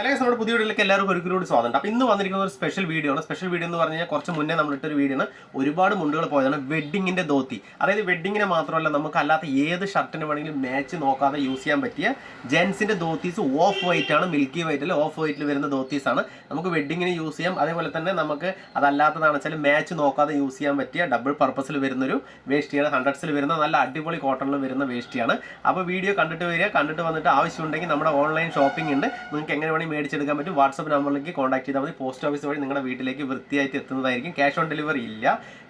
Hello നമ്മുടെ പുതിയ വീഡിയോയിലേക്ക് എല്ലാവർക്കും ഒരിക്കലും കൂടി സ്വാഗതം. അപ്പോൾ ഇന്ന് വന്നിരിക്കുന്ന ഒരു സ്പെഷ്യൽ വീഡിയോ ആണ്. സ്പെഷ്യൽ വീഡിയോ എന്ന് പറഞ്ഞാൽ കുറച്ച് മുന്നേ നമ്മൾ ഇട്ടൊരു വീഡിയോ ആണ്. ഒരുപാട് മുണ്ടുകൾ പോയതാണ് വെഡ്ഡിങ്ങിന്റെ ധോത്തി. അതായത് വെഡ്ഡിങ്ങിനെ മാത്രമല്ല നമുക്ക് അല്ലാത്ത ഏത് ഷർട്ടിന് വേണമെങ്കിലും മാച്ച് നോക്കാതെ യൂസ് ചെയ്യാൻ പറ്റിയ ജെൻസിന്റെ ധോത്തീസ് ഓഫ് വൈറ്റ് ആണ് മിൽക്കി വൈറ്റിൽ ഓഫ് വൈറ്റിൽ വരുന്ന ധോത്തീസ് ആണ്. നമുക്ക് വെഡ്ഡിങ്ങിന് യൂസ് ചെയ്യാം. അതേപോലെ തന്നെ നമുക്ക് അതല്ലാത്തതാണെന്ന് വെച്ചാൽ മാച്ച് നോക്കാതെ യൂസ് ചെയ്യാൻ പറ്റിയ ഡബിൾ പർപ്പസിൽ വരുന്നൊരു വേസ്റ്റിയാണ് ഹൺഡ്രഡ്സിൽ വരുന്ന നല്ല അടിപൊളി കോട്ടണിൽ വരുന്ന വേസ്റ്റിയാണ് അപ്പോൾ വീഡിയോ കണ്ടിട്ട് വരിക. കണ്ടിട്ട് വന്നിട്ട് ആവശ്യമുണ്ടെങ്കിൽ നമ്മുടെ ഓൺലൈൻ ഷോപ്പിംഗ് ഉണ്ട്. നിങ്ങൾക്ക് എങ്ങനെ വേണമെങ്കിൽ മേടിച്ചെടുക്കാൻ പറ്റും. വാട്സപ്പ് നമ്പറിലേക്ക് കോൺടാക്ട് ചെയ്താൽ മതി. പോസ്റ്റ് ഓഫീസ് വഴി നിങ്ങളുടെ വീട്ടിലേക്ക് വൃത്തിയായിട്ട് എത്തുന്നതായിരിക്കും. ക്യാഷ് ഓൺ ഡെലിവറി ഇല്ല.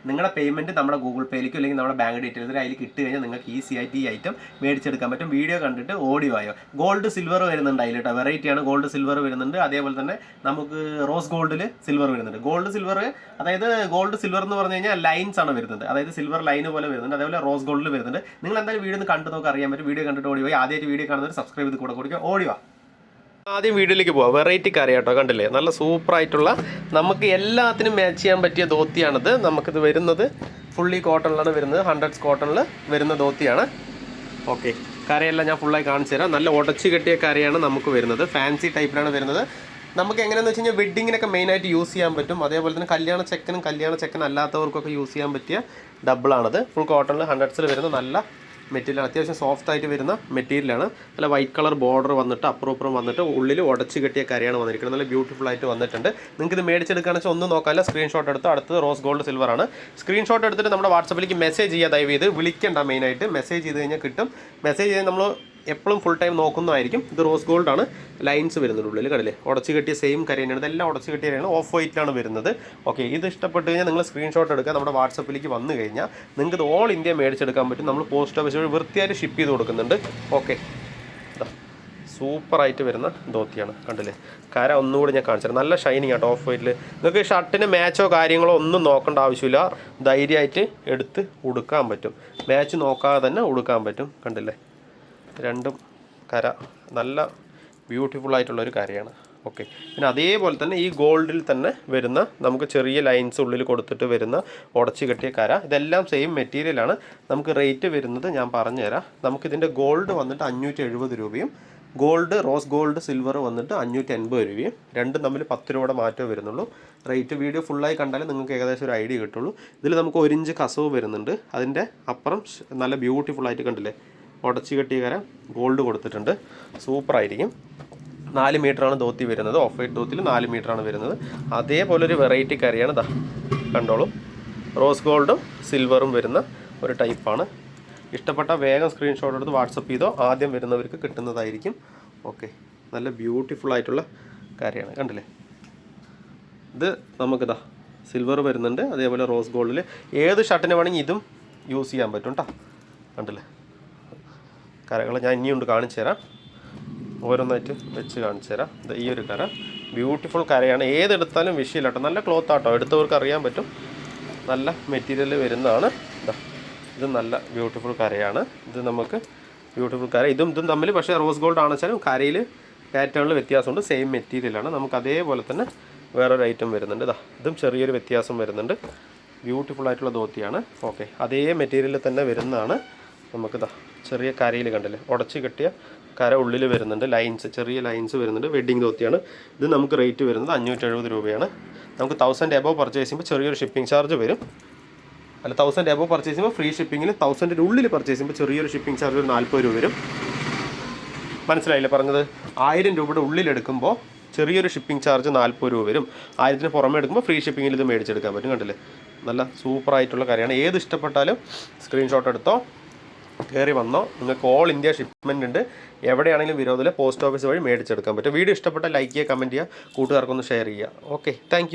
നിങ്ങളുടെ പേയ്മെന്റ് നമ്മുടെ ഗൂഗിൾ പേയിലേക്കോ അല്ലെങ്കിൽ നമ്മുടെ ബാങ്ക് ഡീറ്റെയിൽസിൽ അതിൽ കിട്ടി കഴിഞ്ഞാൽ നിങ്ങൾക്ക് ഈസി ആയിട്ട് ഈ ഐറ്റം മേടിച്ചെടുക്കാൻ പറ്റും. വീഡിയോ കണ്ടിട്ട് ഓഡിയോ ആയോ? ഗോൾഡ് സിൽവർ വരുന്നുണ്ട് അതിൽ കേട്ടോ. വെറൈറ്റിയാണ് ഗോൾഡ് സിൽവർ വരുന്നുണ്ട്. അതേപോലെ തന്നെ നമുക്ക് റോസ് ഗോൾഡിൽ സിൽവർ വരുന്നുണ്ട്. ഗോൾഡ് സിൽവർ അതായത് ഗോൾഡ് സിൽവർ എന്ന് പറഞ്ഞു കഴിഞ്ഞാൽ ലൈൻസ് ആണ് വരുന്നത്. അതായത് സിൽവർ ലൈൻ പോലെ വരുന്നുണ്ട്. അതേപോലെ റോസ് ഗോൾഡിൽ വരുന്നുണ്ട്. നിങ്ങൾ എന്തായാലും വീഡിയോ കണ്ടു നോക്കി അറിയാൻ പറ്റും. വീഡിയോ കണ്ടിട്ട് ഓടി ആദ്യമായിട്ട് വീഡിയോ കാണുന്നവർ സബ്സ്ക്രൈബ് ചെയ്ത് കൂടെ കൊടുക്കുക. ഓടി ആദ്യം വീഡിയോയിലേക്ക് പോവാം. വെറൈറ്റി കറി കേട്ടോ കണ്ടില്ലേ? നല്ല സൂപ്പർ ആയിട്ടുള്ള നമുക്ക് എല്ലാത്തിനും മാച്ച് ചെയ്യാൻ പറ്റിയ ധോത്തിയാണിത്. നമുക്കിത് വരുന്നത് ഫുള്ളി കോട്ടണിലാണ് വരുന്നത്. ഹൺഡ്രഡ്സ് കോട്ടണിൽ വരുന്ന ധോത്തിയാണ്. ഓക്കെ കറിയെല്ലാം ഞാൻ ഫുള്ളായി കാണിച്ചു തരാം. നല്ല ഉടച്ചു കെട്ടിയ കറിയാണ് നമുക്ക് വരുന്നത്. ഫാൻസി ടൈപ്പിലാണ് വരുന്നത്. നമുക്ക് എങ്ങനെയാണെന്ന് വെച്ച് കഴിഞ്ഞാൽ വെഡ്ഡിങ്ങിനൊക്കെ മെയിനായിട്ട് യൂസ് ചെയ്യാൻ പറ്റും. അതേപോലെ തന്നെ കല്യാണ ചെക്കനും കല്യാണ ചെക്കൻ അല്ലാത്തവർക്കൊക്കെ യൂസ് ചെയ്യാൻ പറ്റിയ ഡബിളാണത് ഫുൾ കോട്ടണിൽ ഹൺഡ്രഡ്സിൽ വരുന്ന നല്ല മെറ്റീരിയൽ അത്യാവശ്യം സോഫ്റ്റ് ആയിട്ട് വരുന്ന മെറ്റീരിയലാണ് നല്ല വൈറ്റ് കളർ ബോർഡർ വന്നിട്ട് അപ്പുറപ്പുറം അപ്പുറം വന്നിട്ട് ഉള്ളിൽ ഉടച്ച് കെട്ടിയ കരയാണ് വന്നിരിക്കുന്നത്. നല്ല ബ്യൂട്ടിഫുൾ ആയിട്ട് വന്നിട്ടുണ്ട്. നിങ്ങൾക്ക് ഇത് മേടിച്ചെടുക്കുകയാണെന്ന് വെച്ചാൽ ഒന്നും നോക്കാമല്ല സ്ക്രീൻഷോട്ട് എടുത്ത് അടുത്തത് റോസ് ഗോൾഡ് സിൽവർ ആണ്. സ്ക്രീൻഷോട്ട് എടുത്തിട്ട് നമ്മുടെ വാട്സപ്പിലേക്ക് മെസ്സേജ് ചെയ്യുക ദയവ് ചെയ്ത് വിളിക്കേണ്ട മെയിനായിട്ട് മെസ്സേജ് ചെയ്ത് കഴിഞ്ഞാൽ കിട്ടും. മെസ്സേജ് ചെയ്ത് നമ്മൾ എപ്പോഴും ഫുൾ ടൈം നോക്കുന്നതായിരിക്കും. ഇത് റോസ് ഗോൾഡ് ആണ്. ലൈൻസ് വരുന്നത് ഉള്ളിൽ കണ്ടില്ലേ? ഉടച്ച് കെട്ടിയ സെയിം കരി തന്നെയാണ്. ഇതെല്ലാം ഉടച്ച് കെട്ടിയ കരയാണ്. ഓഫ് വൈറ്റിലാണ് വരുന്നത്. ഓക്കെ ഇത് ഇഷ്ടപ്പെട്ട് കഴിഞ്ഞാൽ നിങ്ങൾ സ്ക്രീൻഷോട്ട് എടുക്കുക. നമ്മുടെ വാട്സപ്പിലേക്ക് വന്നു കഴിഞ്ഞാൽ നിങ്ങൾക്ക് ഇത് ഓൾ ഇന്ത്യ മേടിച്ചെടുക്കാൻ പറ്റും. നമ്മൾ പോസ്റ്റ് ഓഫീസ് വഴി വൃത്തിയായിട്ട് ഷിപ്പ് ചെയ്ത് കൊടുക്കുന്നുണ്ട്. ഓക്കെ സൂപ്പറായിട്ട് വരുന്ന ധോത്തിയാണ്. കണ്ടില്ലേ? കര ഒന്നുകൂടി ഞാൻ കാണിച്ചു നല്ല ഷൈനിങ് ആട്ടോ ഓഫ് വൈറ്റിൽ നിങ്ങൾക്ക് ഷർട്ടിന് മാച്ചോ കാര്യങ്ങളോ ഒന്നും നോക്കേണ്ട ആവശ്യമില്ല. ധൈര്യമായിട്ട് എടുത്ത് ഉടുക്കാൻ പറ്റും. മാച്ച് നോക്കാതെ തന്നെ ഉടുക്കാൻ പറ്റും. കണ്ടില്ലേ? രണ്ടും കര. നല്ല ബ്യൂട്ടിഫുൾ ആയിട്ടുള്ള ഒരു കരയാണ്. ഓക്കെ പിന്നെ അതേപോലെ തന്നെ ഈ ഗോൾഡിൽ തന്നെ വരുന്ന നമുക്ക് ചെറിയ ലൈൻസ് ഉള്ളിൽ കൊടുത്തിട്ട് വരുന്ന ഉടച്ചു കെട്ടിയ കര. ഇതെല്ലാം സെയിം മെറ്റീരിയലാണ് നമുക്ക് റേറ്റ് വരുന്നത് ഞാൻ പറഞ്ഞുതരാം. നമുക്കിതിന്റെ ഗോൾഡ് വന്നിട്ട് അഞ്ഞൂറ്റി എഴുപത് രൂപയും ഗോൾഡ് റോസ് ഗോൾഡ് സിൽവർ വന്നിട്ട് അഞ്ഞൂറ്റി അൻപത് രൂപയും. രണ്ടും തമ്മിൽ പത്ത് രൂപയുടെ മാറ്റമേ വരുന്നുള്ളൂ. റേറ്റ് വീഡിയോ ഫുള്ളായി കണ്ടാലേ നിങ്ങൾക്ക് ഏകദേശം ഒരു ഐഡിയ കിട്ടുള്ളൂ. ഇതിൽ നമുക്ക് ഒരു ഇഞ്ച് കസവ് വരുന്നുണ്ട്. അതിന്റെ അപ്പുറം നല്ല ബ്യൂട്ടിഫുൾ ആയിട്ട് കണ്ടില്ലേ? ഉടച്ച് കെട്ടിയ കര ഗോൾഡ് കൊടുത്തിട്ടുണ്ട്. സൂപ്പർ സൂപ്പറായിരിക്കും നാല് മീറ്ററാണ് ധോത്തി വരുന്നത്. ഓഫ് വൈറ്റ് ധോത്തിൽ നാല് മീറ്ററാണ് വരുന്നത്. അതേപോലെ ഒരു വെറൈറ്റി കറിയാണ് ദാ. കണ്ടോളൂ. റോസ് ഗോൾഡും സിൽവറും വരുന്ന ഒരു ടൈപ്പാണ് ഇഷ്ടപ്പെട്ട വേഗം സ്ക്രീൻഷോട്ട് എടുത്ത് വാട്സപ്പ് ചെയ്തോ. ആദ്യം വരുന്നവർക്ക് കിട്ടുന്നതായിരിക്കും. ഓക്കെ നല്ല ബ്യൂട്ടിഫുൾ ആയിട്ടുള്ള കാര്യമാണ് കണ്ടില്ലേ? ഇത് നമുക്കിതാ സിൽവർ വരുന്നുണ്ട്. അതേപോലെ റോസ് ഗോൾഡിൽ ഏത് ഷർട്ടിന് വേണമെങ്കിൽ ഇതും യൂസ് ചെയ്യാൻ പറ്റും കേട്ടോ കണ്ടില്ലേ? കരകൾ ഞാൻ ഇനിയുണ്ട് കാണിച്ചു തരാം. ഓരോന്നായിട്ട് വെച്ച് കാണിച്ചു തരാം. ഈ ഒരു കര. ബ്യൂട്ടിഫുൾ കരയാണ്. ഏതെടുത്താലും വിഷയമില്ല കേട്ടോ. നല്ല ക്ലോത്ത് ആട്ടോ. എടുത്തവർക്ക് അറിയാൻ പറ്റും. നല്ല മെറ്റീരിയൽ വരുന്നതാണ്. ഇത് നല്ല ബ്യൂട്ടിഫുൾ കരയാണ്. ഇത് നമുക്ക് ബ്യൂട്ടിഫുൾ കര. ഇതും ഇതും തമ്മിൽ പക്ഷേ റോസ് ഗോൾഡ് ആണെച്ചാലും കരയിൽ പാറ്റേണിൽ വ്യത്യാസമുണ്ട്. സെയിം മെറ്റീരിയലാണ് നമുക്ക് അതേപോലെ തന്നെ വേറൊരു ഐറ്റം വരുന്നുണ്ട്. ഇതാ ഇതും ചെറിയൊരു വ്യത്യാസം വരുന്നുണ്ട്. ബ്യൂട്ടിഫുൾ ആയിട്ടുള്ള ധോത്തിയാണ്. ഓക്കെ അതേ മെറ്റീരിയലിൽ തന്നെ വരുന്നതാണ്. നമുക്കിതാ ചെറിയ കരയിൽ കണ്ടല്ലേ? ഉടച്ച് കെട്ടിയ കര ഉള്ളിൽ വരുന്നുണ്ട്. ലൈൻസ് ചെറിയ ലൈൻസ് വരുന്നുണ്ട്. വെഡ്ഡിങ് ധോത്തിയാണ്. ഇത് നമുക്ക് റേറ്റ് വരുന്നത് അഞ്ഞൂറ്റി എഴുപത് രൂപയാണ്. നമുക്ക് തൗസൻഡ് എബോ പർച്ചേസ് ചെയ്യുമ്പോൾ ചെറിയൊരു ഷിപ്പിംഗ് ചാർജ് വരും. അല്ല തൗസൻഡ് എബോ പർച്ചേസ് ചെയ്യുമ്പോൾ ഫ്രീ ഷിപ്പിങ്ങിൽ തൗസൻഡിന്റെ ഉള്ളിൽ പർച്ചേസ് ചെയ്യുമ്പോൾ ചെറിയൊരു ഷിപ്പിംഗ് ചാർജ് ഒരു നാൽപ്പത് രൂപ വരും. മനസ്സിലായില്ലേ പറഞ്ഞത്? ആയിരം രൂപയുടെ ഉള്ളിലെടുക്കുമ്പോൾ ചെറിയൊരു ഷിപ്പിംഗ് ചാർജ് നാൽപ്പത് രൂപ വരും. ആയിരത്തിന് പുറമെ എടുക്കുമ്പോൾ ഫ്രീ ഷിപ്പിങ്ങിൽ ഇത് മേടിച്ചെടുക്കാൻ പറ്റും. കണ്ടില്ലേ? നല്ല സൂപ്പറായിട്ടുള്ള കാര്യമാണ് ഏത് ഇഷ്ടപ്പെട്ടാലും സ്ക്രീൻഷോട്ട് എടുത്തോ കയറി വന്നോ. നിങ്ങൾക്ക് ഓൾ ഇന്ത്യ ഷിപ്മെന്റ് ഉണ്ട്. എവിടെയാണെങ്കിലും വിരോധമില്ല. പോസ്റ്റ് ഓഫീസ് വഴി മേടിച്ചെടുക്കാൻ പറ്റും. വീഡിയോ ഇഷ്ടപ്പെട്ട ലൈക്ക് ചെയ്യുക കമന്റ് ചെയ്യുക കൂട്ടുകാർക്കൊന്ന് ഷെയർ ചെയ്യുക. Okay thank